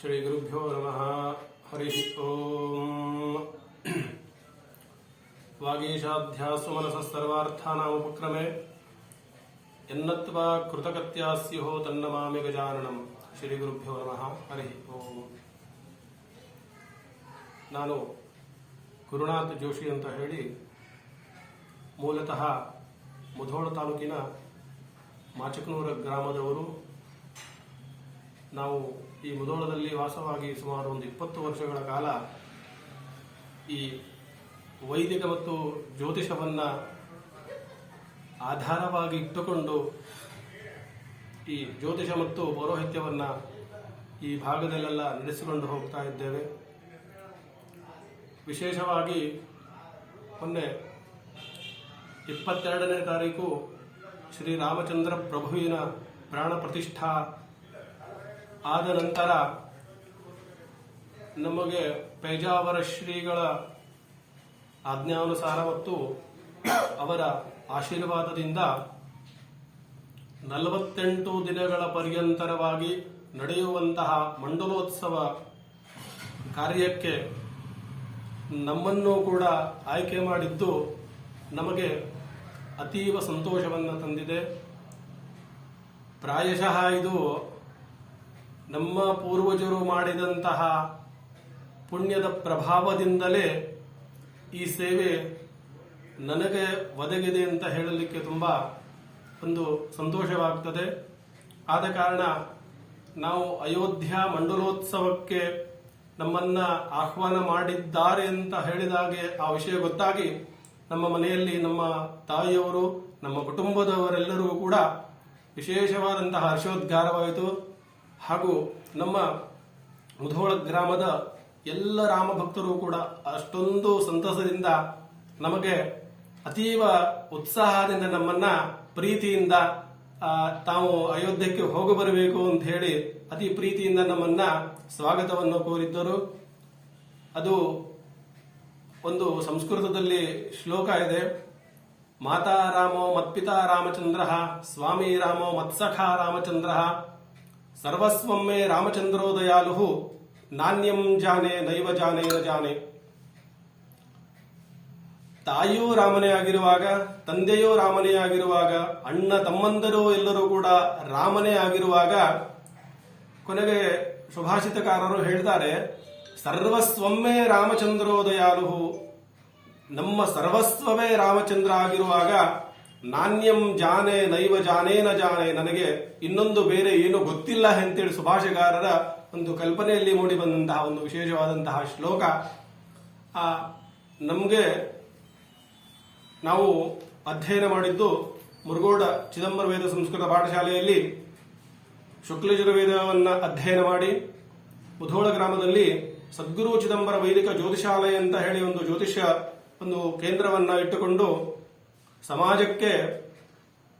ಶ್ರೀ ಗುರುಭ್ಯೋ ನಮಃ ಹರಿ ಓಂ ವಾಗೀಶಾಧ್ಯಾಸು ಮನಸಸ್ತರ್ವಾರ್ಥಾನಾಮುಪಕ್ರಮೆ ಎನ್ನತ್ವಾ ಕೃತಕತ್ಯಾ ಸ್ಯುಹೋ ತನ್ನ ಮಾಮಿ ಗಜಾನನಂ ಶ್ರೀ ಗುರುಭ್ಯೋ ನಮಃ ಹರಿ ಓಂ ನಾನು ಗುರುನಾಥ್ ಜೋಶಿ ಅಂತ ಹೇಳಿ ಮೂಲತಃ ಮುಧೋಳ ತಾಲೂಕಿನ ಮಾಚಕನೂರ ಗ್ರಾಮದವರು ನಾವು ಈ ಮುದೋಳದಲ್ಲಿ ವಾಸವಾಗಿ ಸುಮಾರು ಒಂದು ಇಪ್ಪತ್ತು ವರ್ಷಗಳ ಕಾಲ ಈ ವೈದಿಕ ಮತ್ತು ಜ್ಯೋತಿಷವನ್ನು ಆಧಾರವಾಗಿ ಇಟ್ಟುಕೊಂಡು ಈ ಜ್ಯೋತಿಷ ಮತ್ತು ಪೌರೋಹಿತ್ಯವನ್ನು ಈ ಭಾಗದಲ್ಲೆಲ್ಲ ನಡೆಸಿಕೊಂಡು ಹೋಗ್ತಾ ಇದ್ದೇವೆ. ವಿಶೇಷವಾಗಿ ಮೊನ್ನೆ ಇಪ್ಪತ್ತೆರಡನೇ ತಾರೀಕು ಶ್ರೀರಾಮಚಂದ್ರ ಪ್ರಭುವಿನ ಪ್ರಾಣ ಪ್ರತಿಷ್ಠಾ ಆದ ನಂತರ ನಮಗೆ ಪೇಜಾವರ ಶ್ರೀಗಳ ಆಜ್ಞಾನುಸಾರ ಮತ್ತು ಅವರ ಆಶೀರ್ವಾದದಿಂದ ನಲವತ್ತೆಂಟು ದಿನಗಳ ಪರ್ಯಂತರವಾಗಿ ನಡೆಯುವಂತಹ ಮಂಡಲೋತ್ಸವ ಕಾರ್ಯಕ್ಕೆ ನಮ್ಮನ್ನು ಕೂಡ ಆಯ್ಕೆ ಮಾಡಿದ್ದು ನಮಗೆ ಅತೀವ ಸಂತೋಷವನ್ನು ತಂದಿದೆ. ಪ್ರಾಯಶಃ ಇದು ನಮ್ಮ ಪೂರ್ವಜರು ಮಾಡಿದಂತಹ ಪುಣ್ಯದ ಪ್ರಭಾವದಿಂದಲೇ ಈ ಸೇವೆ ನನಗೆ ಒದಗಿದೆ ಅಂತ ಹೇಳಲಿಕ್ಕೆ ತುಂಬ ಒಂದು ಸಂತೋಷವಾಗ್ತದೆ. ಆದ ಕಾರಣ ನಾವು ಅಯೋಧ್ಯ ಮಂಡಲೋತ್ಸವಕ್ಕೆ ನಮ್ಮನ್ನ ಆಹ್ವಾನ ಮಾಡಿದ್ದಾರೆ ಅಂತ ಹೇಳಿದಾಗೆ ಆ ವಿಷಯ ಗೊತ್ತಾಗಿ ನಮ್ಮ ಮನೆಯಲ್ಲಿ ನಮ್ಮ ತಾಯಿಯವರು, ನಮ್ಮ ಕುಟುಂಬದವರೆಲ್ಲರೂ ಕೂಡ ವಿಶೇಷವಾದಂತಹ ಹರ್ಷೋದ್ಗಾರವಾಯಿತು. ಹಾಗೂ ನಮ್ಮ ಮುಧೋಳ ಗ್ರಾಮದ ಎಲ್ಲ ರಾಮ ಭಕ್ತರು ಕೂಡ ಅಷ್ಟೊಂದು ಸಂತಸದಿಂದ ನಮಗೆ ಅತೀವ ಉತ್ಸಾಹದಿಂದ ನಮ್ಮನ್ನ ಪ್ರೀತಿಯಿಂದ ತಾವು ಅಯೋಧ್ಯಕ್ಕೆ ಹೋಗಿ ಬರಬೇಕು ಅಂತ ಹೇಳಿ ಅತಿ ಪ್ರೀತಿಯಿಂದ ನಮ್ಮನ್ನ ಸ್ವಾಗತವನ್ನು ಕೋರಿದ್ದರು. ಅದು ಒಂದು ಸಂಸ್ಕೃತದಲ್ಲಿ ಶ್ಲೋಕ ಇದೆ. ಮಾತಾ ರಾಮೋ ಮತ್ಪಿತಾ ರಾಮಚಂದ್ರ, ಸ್ವಾಮಿ ರಾಮೋ ಮತ್ಸಖ ರಾಮಚಂದ್ರ ಸರ್ವಸ್ವಮ್ಮೆ ರಾಮಚಂದ್ರೋ ದಯಾಲು ನಾಣ್ಯಂ ಜಾನೆ, ನೈವ ಜಾನೆ ಜಾನೆ. ತಾಯಿಯೂ ರಾಮನೇ ಆಗಿರುವಾಗ, ತಂದೆಯೂ ರಾಮನೇ ಆಗಿರುವಾಗ, ಅಣ್ಣ ತಮ್ಮಂದರು ಎಲ್ಲರೂ ಕೂಡ ರಾಮನೇ ಆಗಿರುವಾಗ, ಕೊನೆಗೆ ಸುಭಾಷಿತಕಾರರು ಹೇಳ್ತಾರೆ, ಸರ್ವಸ್ವಮ್ಮೆ ರಾಮಚಂದ್ರೋದಯಾಲು ನಮ್ಮ ಸರ್ವಸ್ವವೇ ರಾಮಚಂದ್ರ ಆಗಿರುವಾಗ ನಾಣ್ಯಂ ಜಾನೆ ನೈವ ಜಾನೇನ ಜಾನೆ. ನನಗೆ ಇನ್ನೊಂದು ಬೇರೆ ಏನು ಗೊತ್ತಿಲ್ಲ ಅಂತೇಳಿ ಸುಭಾಷಗಾರರ ಒಂದು ಕಲ್ಪನೆಯಲ್ಲಿ ಮೂಡಿ ಬಂದಂತಹ ಒಂದು ವಿಶೇಷವಾದಂತಹ ಶ್ಲೋಕ. ಆ, ನಮಗೆ ನಾವು ಅಧ್ಯಯನ ಮಾಡಿದ್ದು ಮುರುಗೋಡ ಚಿದಂಬರ ವೇದ ಸಂಸ್ಕೃತ ಪಾಠಶಾಲೆಯಲ್ಲಿ ಶುಕ್ಲಯಜುರ್ವೇದವನ್ನ ಅಧ್ಯಯನ ಮಾಡಿ ಮುಧೋಳ ಗ್ರಾಮದಲ್ಲಿ ಸದ್ಗುರು ಚಿದಂಬರ ವೈದಿಕ ಜ್ಯೋತಿಷಾಲಯ ಅಂತ ಹೇಳಿ ಒಂದು ಜ್ಯೋತಿಷ್ಯ ಒಂದು ಕೇಂದ್ರವನ್ನು ಇಟ್ಟುಕೊಂಡು ಸಮಾಜಕ್ಕೆ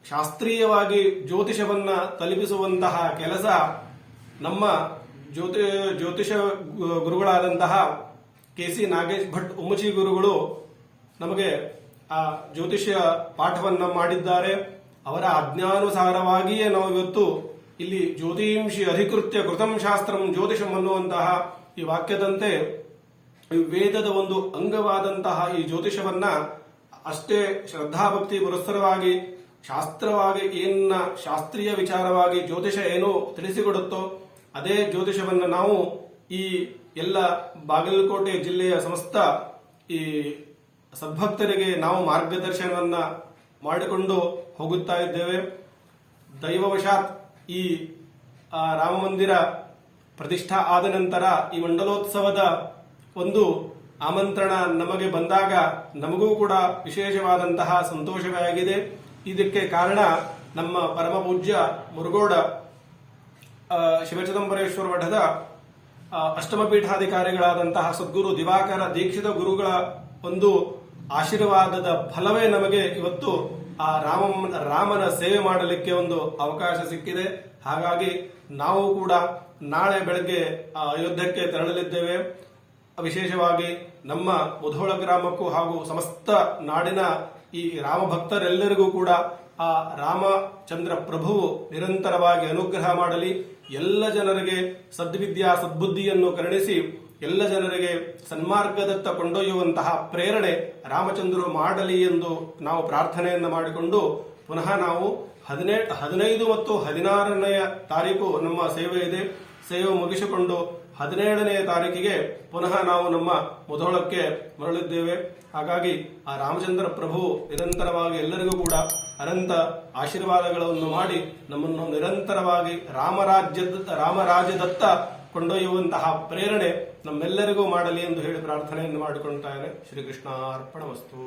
ಶಾಸ್ತ್ರೀಯವಾಗಿ ಜ್ಯೋತಿಷವನ್ನ ತಲುಪಿಸುವಂತಹ ಕೆಲಸ ನಮ್ಮ ಜ್ಯೋತಿ, ಜ್ಯೋತಿಷ ಗುರುಗಳಾದಂತಹ ಕೆ ಸಿ ನಾಗೇಶ್ ಭಟ್ ಉಮ್ಮಚಿ ಗುರುಗಳು ನಮಗೆ ಆ ಜ್ಯೋತಿಷ್ಯ ಪಾಠವನ್ನ ಮಾಡಿದ್ದಾರೆ. ಅವರ ಅಜ್ಞಾನುಸಾರವಾಗಿಯೇ ನಾವು ಇವತ್ತು ಇಲ್ಲಿ ಜ್ಯೋತಿಂಶಿ ಅಧಿಕೃತ್ಯ ಕೃತಂ ಶಾಸ್ತ್ರಂ ಜ್ಯೋತಿಷಂ ಅನ್ನುವಂತಹ ಈ ವಾಕ್ಯದಂತೆ ವೇದದ ಒಂದು ಅಂಗವಾದಂತಹ ಈ ಜ್ಯೋತಿಷವನ್ನ ಅಷ್ಟೇ ಶ್ರದ್ಧಾಭಕ್ತಿ ಪುರಸ್ಸರವಾಗಿ, ಶಾಸ್ತ್ರವಾಗಿ ಏನ ಶಾಸ್ತ್ರೀಯ ವಿಚಾರವಾಗಿ ಜ್ಯೋತಿಷ ಏನು ತಿಳಿಸಿಕೊಡುತ್ತೋ, ಅದೇ ಜ್ಯೋತಿಷವನ್ನು ನಾವು ಈ ಎಲ್ಲ ಬಾಗಲಕೋಟೆ ಜಿಲ್ಲೆಯ ಸಮಸ್ತ ಈ ಸದ್ಭಕ್ತರಿಗೆ ನಾವು ಮಾರ್ಗದರ್ಶನವನ್ನ ಮಾಡಿಕೊಂಡು ಹೋಗುತ್ತಾ ಇದ್ದೇವೆ. ದೈವವಶಾತ್ ಈ ರಾಮ ಮಂದಿರ ಪ್ರತಿಷ್ಠಾ ಆದ ನಂತರ ಈ ಮಂಡಲೋತ್ಸವದ ಒಂದು ಆಮಂತ್ರಣ ನಮಗೆ ಬಂದಾಗ ನಮಗೂ ಕೂಡ ವಿಶೇಷವಾದಂತಹ ಸಂತೋಷವೇ ಆಗಿದೆ ಇದಕ್ಕೆ ಕಾರಣ ನಮ್ಮ ಪರಮ ಪೂಜ್ಯ ಮುರುಗೋಡ ಶಿವಚದಂಬರೇಶ್ವರ ಮಠದ ಅಷ್ಟಮ ಪೀಠಾಧಿಕಾರಿಗಳಾದಂತಹ ಸದ್ಗುರು ದಿವಾಕರ ದೀಕ್ಷಿತ ಗುರುಗಳ ಒಂದು ಆಶೀರ್ವಾದದ ಫಲವೇ ನಮಗೆ ಇವತ್ತು ಆ ರಾಮ, ರಾಮನ ಸೇವೆ ಮಾಡಲಿಕ್ಕೆ ಒಂದು ಅವಕಾಶ ಸಿಕ್ಕಿದೆ. ಹಾಗಾಗಿ ನಾವು ಕೂಡ ನಾಳೆ ಬೆಳಗ್ಗೆ ಅಯೋಧ್ಯಕ್ಕೆ ತೆರಳಲಿದ್ದೇವೆ. ವಿಶೇಷವಾಗಿ ನಮ್ಮ ಮುಧೋಳ ಗ್ರಾಮಕ್ಕೂ ಹಾಗೂ ಸಮಸ್ತ ನಾಡಿನ ಈ ರಾಮ ಭಕ್ತರೆಲ್ಲರಿಗೂ ಕೂಡ ಆ ರಾಮಚಂದ್ರ ಪ್ರಭುವು ನಿರಂತರವಾಗಿ ಅನುಗ್ರಹ ಮಾಡಲಿ. ಎಲ್ಲ ಜನರಿಗೆ ಸದ್ವಿದ್ಯಾ, ಸದ್ಬುದ್ಧಿಯನ್ನು ಕರುಣಿಸಿ ಎಲ್ಲ ಜನರಿಗೆ ಸನ್ಮಾರ್ಗದತ್ತ ಕೊಂಡೊಯ್ಯುವಂತಹ ಪ್ರೇರಣೆ ರಾಮಚಂದ್ರು ಮಾಡಲಿ ಎಂದು ನಾವು ಪ್ರಾರ್ಥನೆಯನ್ನು ಮಾಡಿಕೊಂಡು ಪುನಃ ನಾವು ಹದಿನೇ, ಹದಿನೈದು ಮತ್ತು ಹದಿನಾರನೆಯ ತಾರೀಕು ನಮ್ಮ ಸೇವೆ ಇದೆ. ಸೇವೆ ಮುಗಿಸಿಕೊಂಡು ಹದಿನೇಳನೆಯ ತಾರೀಕಿಗೆ ಪುನಃ ನಾವು ನಮ್ಮ ಮುಧೋಳಕ್ಕೆ ಮರಳಿದ್ದೇವೆ. ಹಾಗಾಗಿ ಆ ರಾಮಚಂದ್ರ ಪ್ರಭು ನಿರಂತರವಾಗಿ ಎಲ್ಲರಿಗೂ ಕೂಡ ಅನಂತ ಆಶೀರ್ವಾದಗಳನ್ನು ಮಾಡಿ ನಮ್ಮನ್ನು ನಿರಂತರವಾಗಿ ರಾಮರಾಜ್ಯದ, ರಾಮರಾಜ್ಯದತ್ತ ಕೊಂಡೊಯ್ಯುವಂತಹ ಪ್ರೇರಣೆ ನಮ್ಮೆಲ್ಲರಿಗೂ ಮಾಡಲಿ ಎಂದು ಹೇಳಿ ಪ್ರಾರ್ಥನೆಯನ್ನು ಮಾಡಿಕೊಳ್ತಾನೆ ಶ್ರೀಕೃಷ್ಣ ಅರ್ಪಣ ವಸ್ತು.